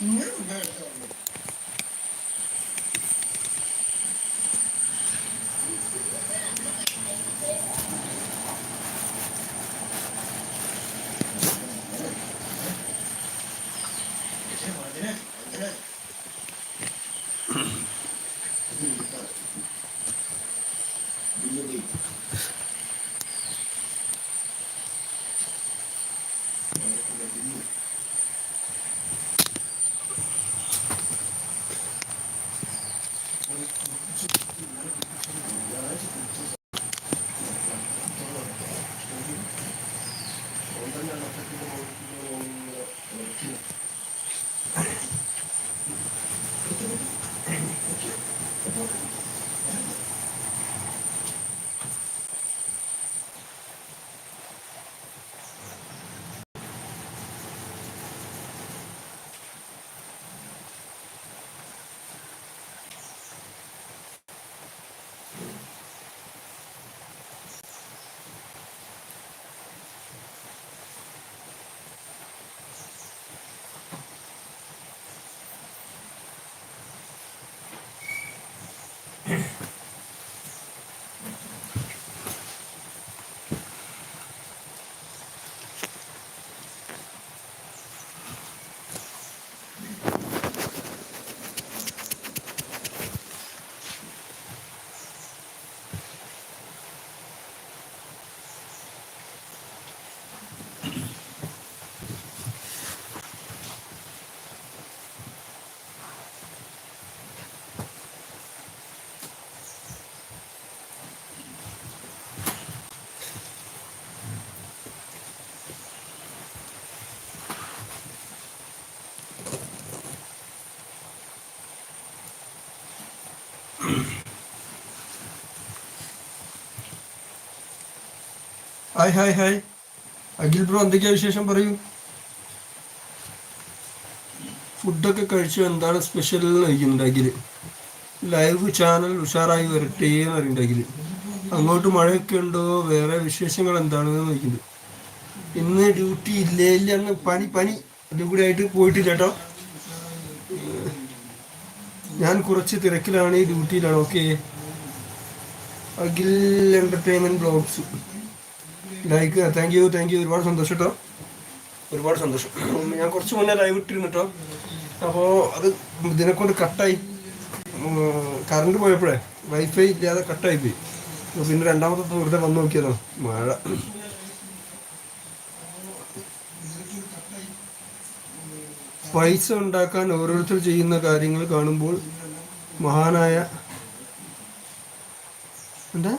ഇങ്ങനെ ഉണ്ടായിരുന്നു? Hi hi hi. Akhil bro എന്തൊക്കെയാ വിശേഷം? പറയൂ. ഫുഡൊക്കെ കഴിച്ചു. എന്താണ് സ്പെഷ്യൽ എന്ന് ചോദിക്കുന്നുണ്ട് അഖിൽ ലൈവ് ചാനൽ ഉഷാറായി വരട്ടെ എന്ന് പറയുന്നുണ്ട് അഖിൽ അങ്ങോട്ട് മഴയൊക്കെ ഉണ്ടോ? വേറെ വിശേഷങ്ങൾ എന്താണ് നോക്കുന്നത് ഇന്ന് ഡ്യൂട്ടി ഇല്ലേ ഇല്ല അന്ന് പനി പനി. അതും ആയിട്ട് പോയിട്ടില്ല കേട്ടോ. ഞാൻ കുറച്ച് തിരക്കിലാണ് ഈ ഡ്യൂട്ടിയിലാണ് okay Akhil entertainment blogs like thank you thank you ഒരുപാട് സന്തോഷം കേട്ടോ ഒരുപാട് സന്തോഷം. ഞാൻ കുറച്ച് മുന്നേ ലൈവ് ഇട്ടിരുന്നു കേട്ടോ അപ്പോൾ അത് ഇതിനെ കൊണ്ട് കട്ടായി കറണ്ട് പോയപ്പോഴേ വൈഫൈ ഇല്ലാതെ കട്ടായി പോയി. പിന്നെ രണ്ടാമത്തെ വെറുതെ വന്ന് നോക്കിയതോ മഴ. പൈസ ഉണ്ടാക്കാൻ ഓരോരുത്തർ ചെയ്യുന്ന കാര്യങ്ങൾ കാണുമ്പോൾ മഹാനായ എന്താ?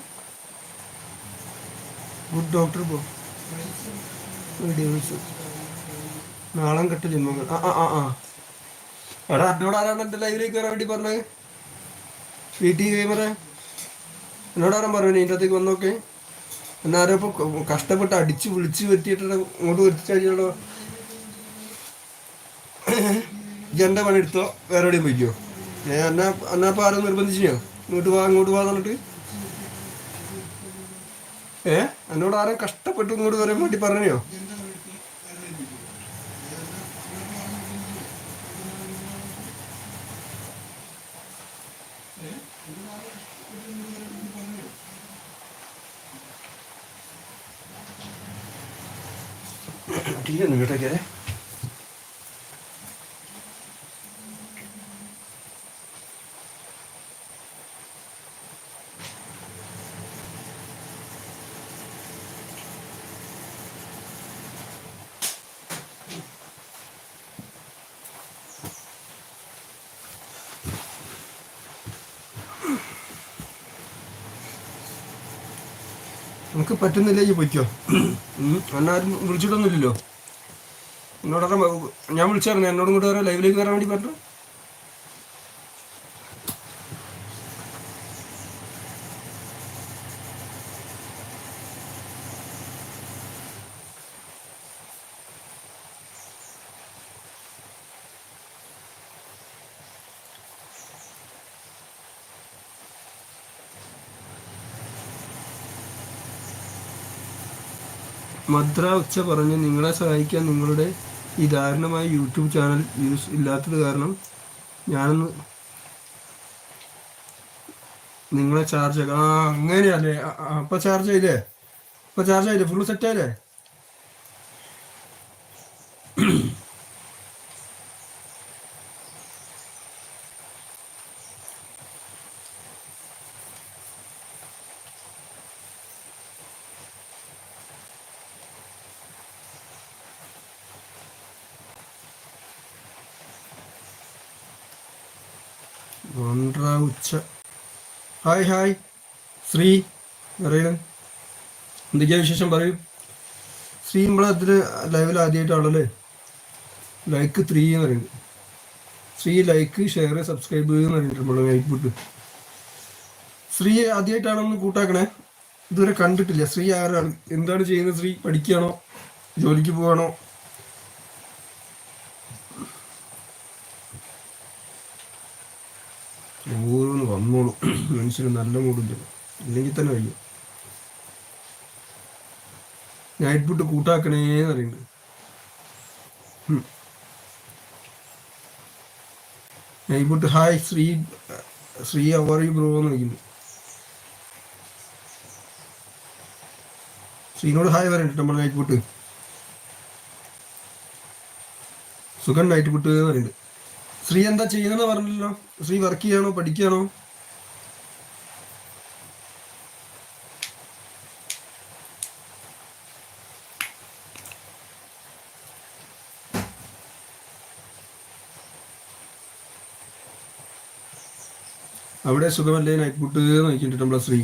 ഗുഡ് ഡോക്ടർ പോ. നാളം കെട്ട് ജന്മങ്ങൾ ആ ആ ആ ആ. എടാ എന്നോട് ആരാണ് എന്റെ ലൈവിലേക്ക് വരാൻ വേണ്ടി പറഞ്ഞത് വീട്ടിൽ ഗെയിമറെ എന്നോട് ആരാൻ പറഞ്ഞു ഇതിന്റെ അകത്തേക്ക് വന്നോക്കെ? എന്നാരോ ഇപ്പൊ കഷ്ടപ്പെട്ട് അടിച്ച് വിളിച്ച് വരുത്തിയിട്ട് ഇങ്ങോട്ട് വരുത്തി കഴിഞ്ഞാലോ എന്റെ പണി എടുത്തോ വേറെ എവിടെയും പോയിക്കോ. ഞാൻ എന്നാ എന്നാ ആരും നിർബന്ധിച്ചോ ഇങ്ങോട്ട് വാ ഇങ്ങോട്ട് പോവാ എന്നിട്ട് ഏ? എന്നോട് ആരും കഷ്ടപ്പെട്ട് ഇങ്ങോട്ട് വരാൻ വേണ്ടി പറഞ്ഞോ ടീ ഒന്ന് കേട്ടേക്കേ നമുക്ക് പറ്റുന്നില്ല ഈ പൊയ്ക്കോ എന്നാരും വിളിച്ചിട്ടൊന്നുമില്ലല്ലോ. എന്നോടൊക്കെ ഞാൻ വിളിച്ചായിരുന്നു. എന്നോടും കൂടെ ലൈവിലേക്ക് വരാൻ വേണ്ടി പറഞ്ഞു മദ്ര ഉച്ച പറഞ്ഞ് നിങ്ങളെ സഹായിക്കാൻ നിങ്ങളുടെ ഈ ദാരുണമായ യൂട്യൂബ് ചാനൽ യൂസ് ഇല്ലാത്തത് കാരണം ഞാനൊന്ന് നിങ്ങളെ ചാർജ് ആ അങ്ങനെയല്ലേ? അപ്പൊ ചാർജ് ചെയ്തേ? അപ്പൊ ചാർജ് ചെയ്തേ ഫുള്ള് സെറ്റ് ആയില്ലേ വണ്ട്ര ഉച്ച ഹായ് ഹായ്. ശ്രീ പറയണ എന്തൊക്കെയാ വിശേഷം പറയൂ. ശ്രീ നമ്മളെ അതിൽ ലൈവിൽ ആദ്യമായിട്ടാണല്ലേ ലൈക്ക് ത്രീ എന്ന് പറയുന്നത്. ശ്രീ ലൈക്ക് ഷെയർ സബ്സ്ക്രൈബ് എന്ന് പറഞ്ഞിട്ട് നമ്മൾ ഔട്ട്പുട്ട് ശ്രീ ആദ്യമായിട്ടാണൊന്ന് കൂട്ടാക്കണേ. ഇതുവരെ കണ്ടിട്ടില്ല. ശ്രീ ആരാണ്? എന്താണ് ചെയ്യുന്നത്? ശ്രീ പഠിക്കുകയാണോ? ജോലിക്ക് പോവാണോ? ഓരോന്ന് വന്നോളും. മനുഷ്യന് നല്ല മൂടില്ല ഇല്ലെങ്കിൽ തന്നെ വയ്യ. നൈറ്റ് ഫുഡ് കൂട്ടാക്കണേന്ന് പറയുന്നുണ്ട്. നൈറ്റ് ഹായ് ശ്രീ ശ്രീ അവർ ബ്രോ എന്ന് വിളിക്കുന്നു. ശ്രീനോട് ഹായ് പറയുന്നുണ്ട് നമ്മുടെ നൈറ്റ് ഫുഡ് സുഖം നൈറ്റ് ഫുഡ് എന്ന് പറയുന്നുണ്ട്. ശ്രീ എന്താ ചെയ്യുന്നെന്ന് പറഞ്ഞില്ലല്ലോ. ശ്രീ വർക്ക് ചെയ്യാണോ പഠിക്കുകയാണോ അവിടെ സുഖമല്ലേ? നൈറ്റ് ഫുഡ് നോക്കിയിട്ടുണ്ട് നമ്മളെ ശ്രീ.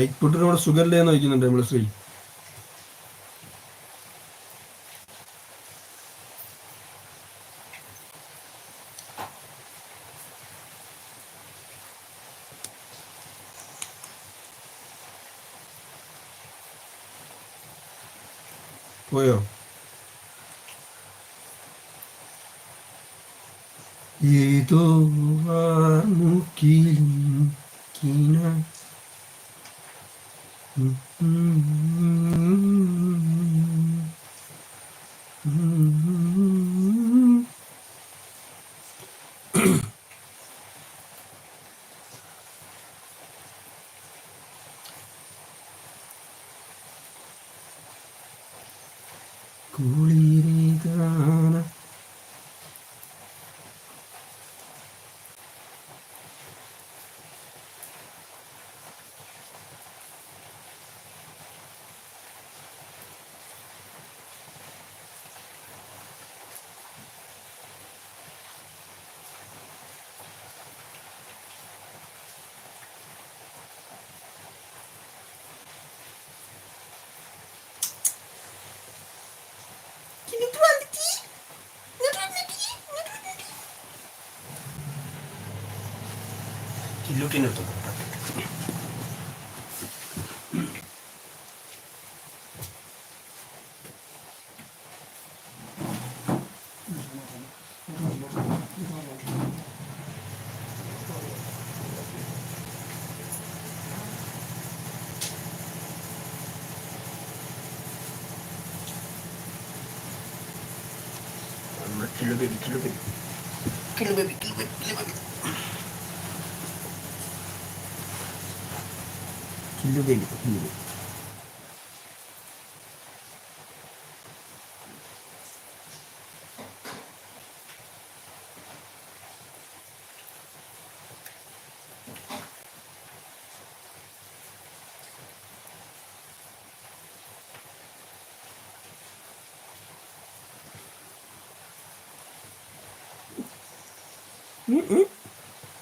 നൈറ്റ് അവിടെ ഷുഗർ എന്ന് ചോദിക്കുന്നുണ്ട് നമ്മുടെ ശ്രീ. പോയോ? 努力的ルピのところだ。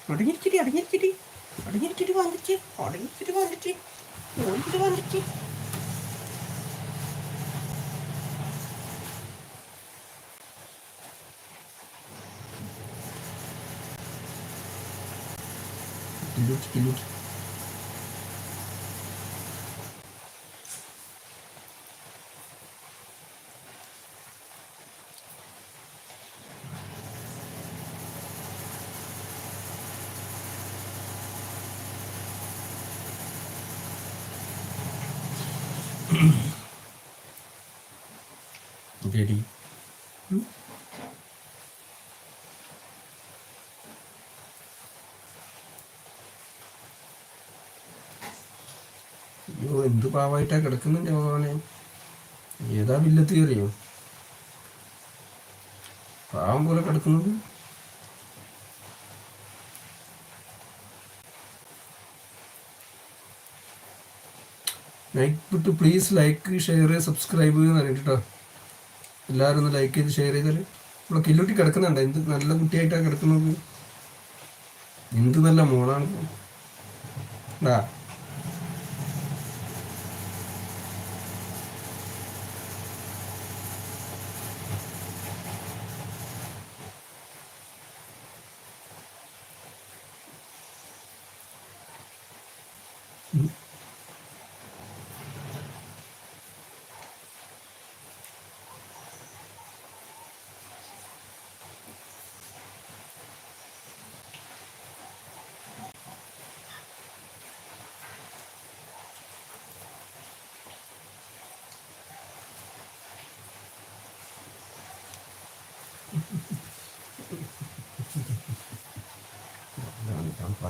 അടങ്ങിരിച്ചിട്ട് അടങ്ങിരിച്ചിട്ട് അടങ്ങിരിച്ചിട്ട് വന്നിച്ച് അടങ്ങിരിച്ചിട്ട് വന്നിച്ച് ഓടിച്ചിട്ട് വന്നിച്ച് കിലൂട്ടി കിലൂട്ടി പേടി അയ്യോ എന്ത് പാവായിട്ടാ കിടക്കുന്നുണ്ട് ഭഗവാനെ? ഏതാ വില്ലത്തി അറിയോ പാവം പോലെ കിടക്കുന്നത്. ലൈക്ക് വിട്ട് പ്ലീസ് ലൈക്ക് ഷെയർ സബ്സ്ക്രൈബ് എന്ന് പറഞ്ഞിട്ടോ എല്ലാവരും ഒന്ന് ലൈക്ക് ചെയ്ത് ഷെയർ ചെയ്താൽ നമ്മളെ കില്ലുട്ടി കിടക്കുന്നുണ്ട്. എന്ത് നല്ല കുട്ടിയായിട്ടാണ് കിടക്കുന്നത്? എന്ത് നല്ല മോളാണ്.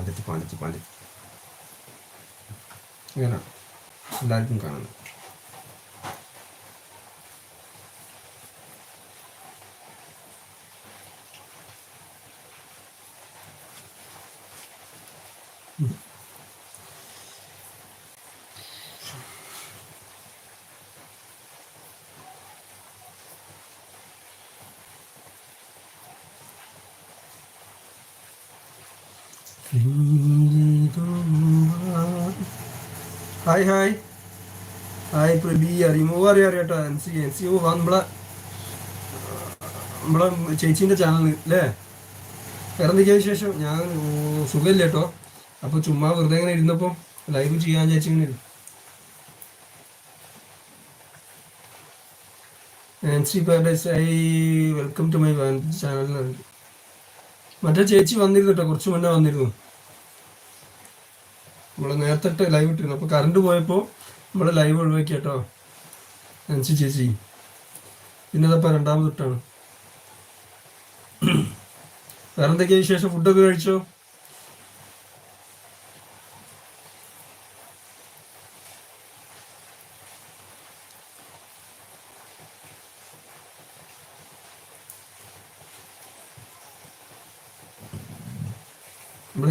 반대쪽 반대쪽 반대쪽 이거는 넓은 가는 음. Hi hi. ഹായ് പ്രബി അറിയുമോ അറിയാം അറിയാട്ടോ എൻ സി എൻ സി ഓ നമ്മളെ നമ്മളെ ചേച്ചീന്റെ ചാനൽ അല്ലേ വേറെ എന്തൊക്കെയാ വിശേഷം? ഞാൻ സുഖമില്ല കേട്ടോ. അപ്പോൾ ചുമ്മാ വെറുതെ ഇങ്ങനെ ഇരുന്നപ്പോൾ ലൈവ് ചെയ്യാൻ ചേച്ചി ഇങ്ങനെ ഇരുന്നു Nancy Paradise I welcome to my channel മറ്റേ ചേച്ചി വന്നിരുന്നു കേട്ടോ കുറച്ച് മുന്നേ വന്നിരുന്നു. നമ്മൾ നേരത്തെ ലൈവ് ഇട്ടിരുന്നു. അപ്പോൾ കറണ്ട് പോയപ്പോൾ നമ്മൾ ലൈവ് ഒഴിവാക്കി കേട്ടോ നാൻസി ചേച്ചി. പിന്നെ അതപ്പോൾ രണ്ടാമത് ഇട്ടാണ് വേറെന്തൊക്കെയാ വിശേഷം? ഫുഡൊക്കെ കഴിച്ചോ?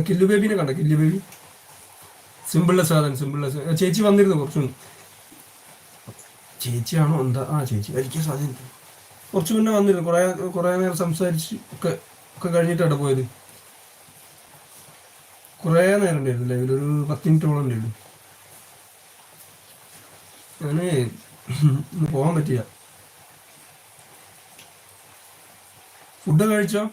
കില്ലു ബേബിനെ കണ്ട? കില്ലു ബേബി സിമ്പിളുള്ള സാധനം സിമ്പിൾ സാധനം ചേച്ചി വന്നിരുന്നു കുറച്ചു. ചേച്ചിയാണോ? എന്താ? ആ ചേച്ചി. ആയിരിക്കും സാധനം കുറച്ച് മുന്നേ വന്നിരുന്നു. കുറേ കുറേ നേരം സംസാരിച്ച് ഒക്കെ ഒക്കെ കഴിഞ്ഞിട്ടാണ് പോയത്. കുറേ നേരം ഉണ്ടായിരുന്നു ലൈവിൽ ഒരു പത്ത് മിനിറ്റോളം ഉണ്ടായിരുന്നു. ഞാൻ പോകാൻ പറ്റില്ല. ഫുഡ് കഴിച്ചോ?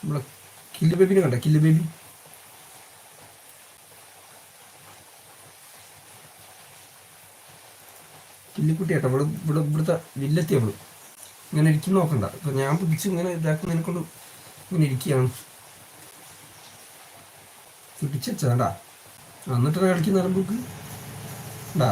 നമ്മളെ കില്ല് ബേബിനെ കണ്ട? കില്ല് ബേബി കില്ലിക്കുട്ടി കേട്ടോ ഇവിടെ ഇവിടെ ഇവിടുത്തെ വില്ലെത്തി അവൾ. ഇങ്ങനെ ഇരിക്കും നോക്കണ്ട. ഇപ്പൊ ഞാൻ പിടിച്ച് ഇങ്ങനെ ഇതാക്കുന്നതിനെ കൊണ്ട് ഇങ്ങനെ ഇരിക്കുകയാണ്. പിടിച്ചാണ്ടാ എന്നിട്ട് കളിക്കുന്ന നമുക്ക് ഉണ്ടാ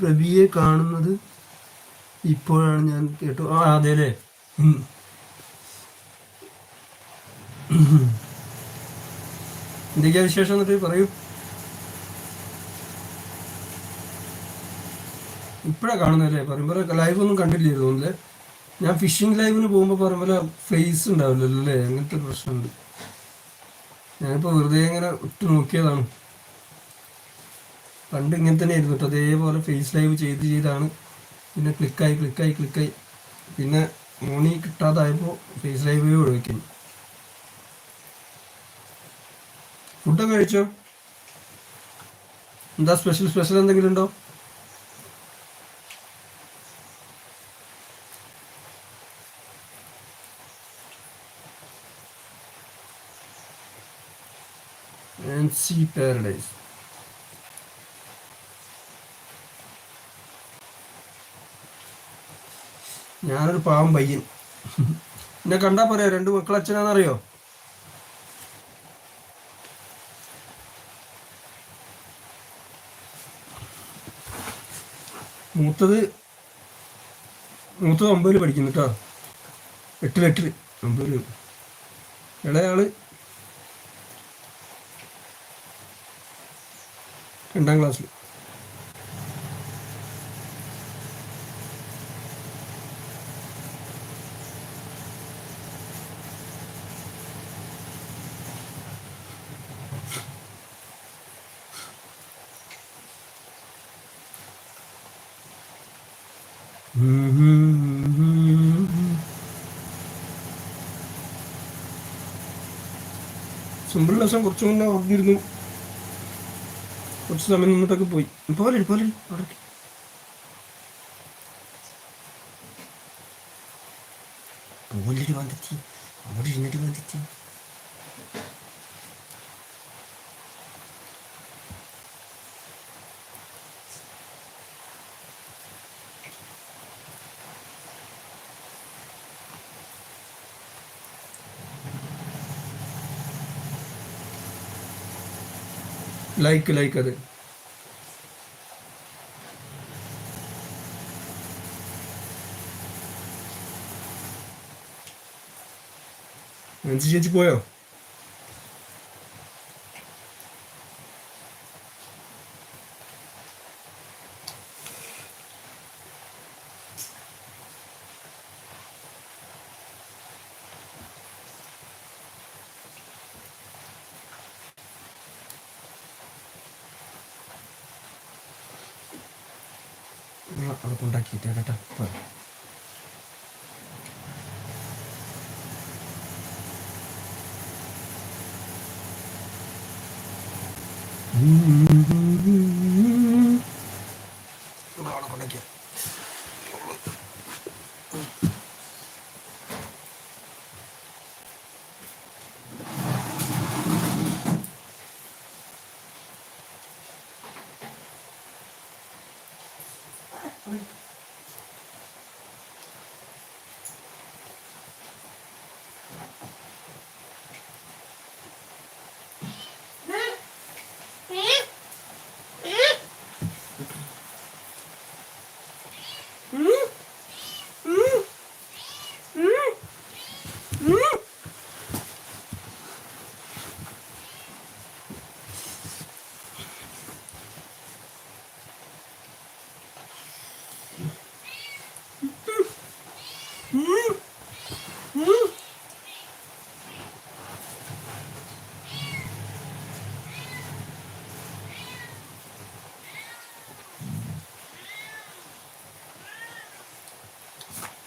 പ്രവിയെ കാണുന്നത് ഇപ്പോഴാണ് ഞാൻ കേട്ടു ആ അതെ അല്ലേ എന്തൊക്കെയാ വിശേഷം എന്നിട്ട് പറയൂ? ഇപ്പോഴാണ് കാണുന്നല്ലേ പറയുമ്പോൾ ലൈവ് ഒന്നും കണ്ടില്ലായിരുന്നു തോന്നില്ലേ ഞാൻ ഫിഷിംഗ് ലൈവിന് പോകുമ്പോൾ പറയുമ്പോൾ ഫേസ് ഉണ്ടാവില്ലല്ലോ അല്ലേ? അങ്ങനത്തെ പ്രശ്നമുണ്ട്. ഞാനിപ്പോൾ വെറുതെ ഇങ്ങനെ ഒട്ടു നോക്കിയതാണ്. പണ്ട് ഇങ്ങനെ തന്നെ ആയിരുന്നു കേട്ടോ. അതേപോലെ ഫേസ് ലൈവ് ചെയ്ത് ചെയ്താണ്. പിന്നെ ക്ലിക്കായി ക്ലിക്കായി ക്ലിക്കായി പിന്നെ മോണി കിട്ടാതായപ്പോൾ ഫേസ് ലൈവ് ഒഴിവാക്കി ഫുഡൊക്കെ കഴിച്ചോ? എന്താ സ്പെഷ്യൽ സ്പെഷ്യൽ എന്തെങ്കിലും ഉണ്ടോ? C Paradise. ഞാനൊരു പാവം പയ്യൻ. എന്നെ കണ്ടാ പറയാ രണ്ട് മക്കളച്ഛനാണെന്നറിയോ മൂത്തത് മൂത്തത് ഒമ്പതിൽ പഠിക്കുന്നു കേട്ടോ എട്ടിൽ എട്ടിൽ ഒമ്പതിൽ ഇളയാൾ രണ്ടാം ക്ലാസ്സിൽ സിമ്പിൾ ലെസൺ കുറച്ച് മുന്നേ ഉറങ്ങിയിരുന്നു കുറച്ച് സമയം നിന്നിട്ടൊക്കെ പോയി. പോലെ പോലെ അവിടെ പോലൊരു വന്നിട്ട്? അവിടെ ഇരുന്നിട്ട് വന്നിട്ട്? ലൈക്ക് ലൈക്ക് അത്. മനസ്സി ചേച്ചി പോയോ? അവിടെ കൊണ്ടാക്കിയിട്ട് കേട്ടോ. പോയോ. Ой.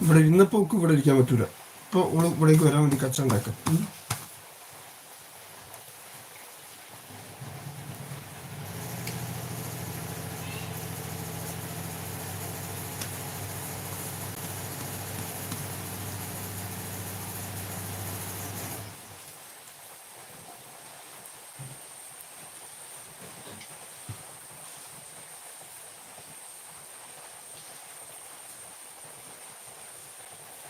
ഇവിടെ ഇന്നിപ്പോ ഇവിടെ ഇരിക്കാൻ പറ്റൂല. ഇപ്പൊ ഇവിടേക്ക് വരാൻ വേണ്ടി കച്ച ഉണ്ടാക്കാം.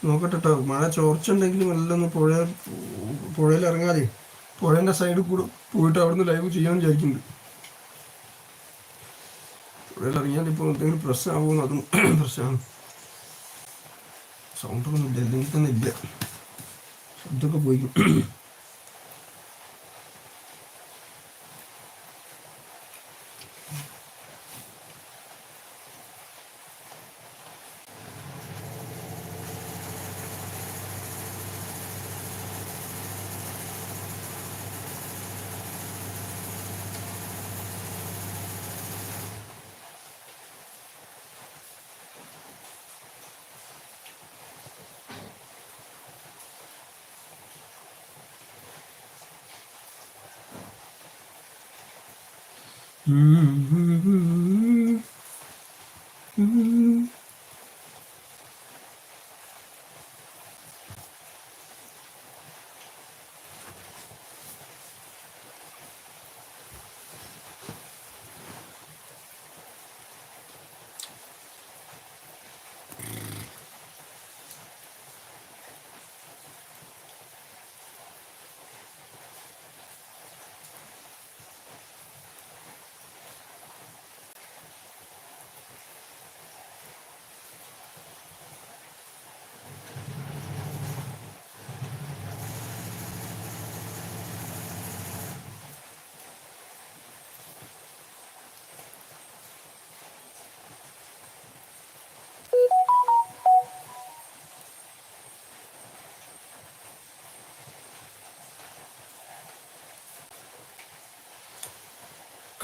നോക്കട്ടെ കേട്ടോ മഴ മെല്ലെ ഒന്ന് പുഴ പുഴയിൽ ഇറങ്ങാതെ പുഴേന്റെ സൈഡിൽ കൂടെ പോയിട്ട് അവിടുന്ന് ലൈവ് ചെയ്യാൻ വിചാരിക്കുന്നുണ്ട് പുഴയിൽ ഇറങ്ങിയാൽ ഇപ്പോൾ എന്തെങ്കിലും പ്രശ്നമാകുമെന്ന് അതും പ്രശ്നമാണ് സൗണ്ടൊന്നും ഇല്ല എന്തെങ്കിലും തന്നെ ഇല്ല. ശബ്ദമൊക്കെ പോയിക്കും Mm-hmm.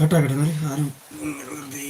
കട്ടാക്കട്ടെ ആരും വെറുതെ